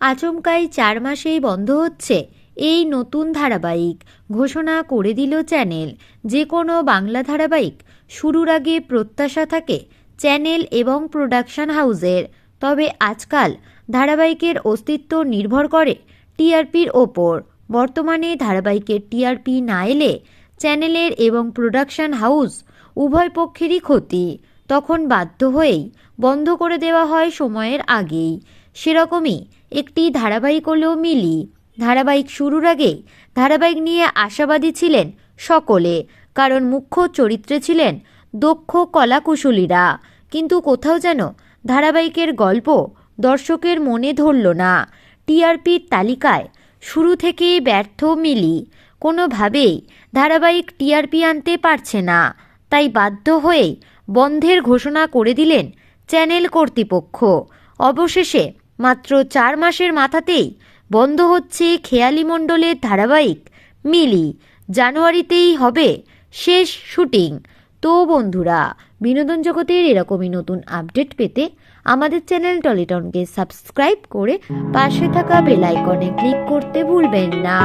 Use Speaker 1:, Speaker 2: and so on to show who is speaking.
Speaker 1: আচমকাই চার মাসেই বন্ধ হচ্ছে এই নতুন ধারাবাহিক, ঘোষণা করে দিল চ্যানেল। যে কোনো বাংলা ধারাবাহিক শুরুর আগে প্রত্যাশা থাকে চ্যানেল এবং প্রোডাকশন হাউসের। তবে আজকাল ধারাবাহিকের অস্তিত্ব নির্ভর করে টিআরপির ওপর। বর্তমানে ধারাবাহিকের টিআরপি না এলে চ্যানেলের এবং প্রোডাকশন হাউস উভয় পক্ষেরই ক্ষতি। তখন বাধ্য হয়েই বন্ধ করে দেওয়া হয় সময়ের আগেই। সেরকমই একটি ধারাবাহিক হলো মিলি। ধারাবাহিক শুরুর আগে ধারাবাহিক নিয়ে আশাবাদী ছিলেন সকলে, কারণ মুখ্য চরিত্রে ছিলেন দক্ষ কলাকুশলীরা। কিন্তু কোথাও যেন ধারাবাহিকের গল্প দর্শকের মনে ধরল না। টিআরপির তালিকায় শুরু থেকেই ব্যর্থ মিলি। কোনোভাবেই ধারাবাহিক টিআরপি আনতে পারছে না। তাই বাধ্য হয়ে বন্ধের ঘোষণা করে দিলেন চ্যানেল কর্তৃপক্ষ। অবশেষে মাত্র চার মাসের মাথাতেই বন্ধ হচ্ছে খেয়ালি মণ্ডলের ধারাবাহিক মিলি। জানুয়ারিতেই হবে শেষ শুটিং। তো বন্ধুরা, বিনোদন জগতের এরকমই নতুন আপডেট পেতে আমাদের চ্যানেল টলিটনকে সাবস্ক্রাইব করে পাশে থাকা বেল আইকনে ক্লিক করতে ভুলবেন না।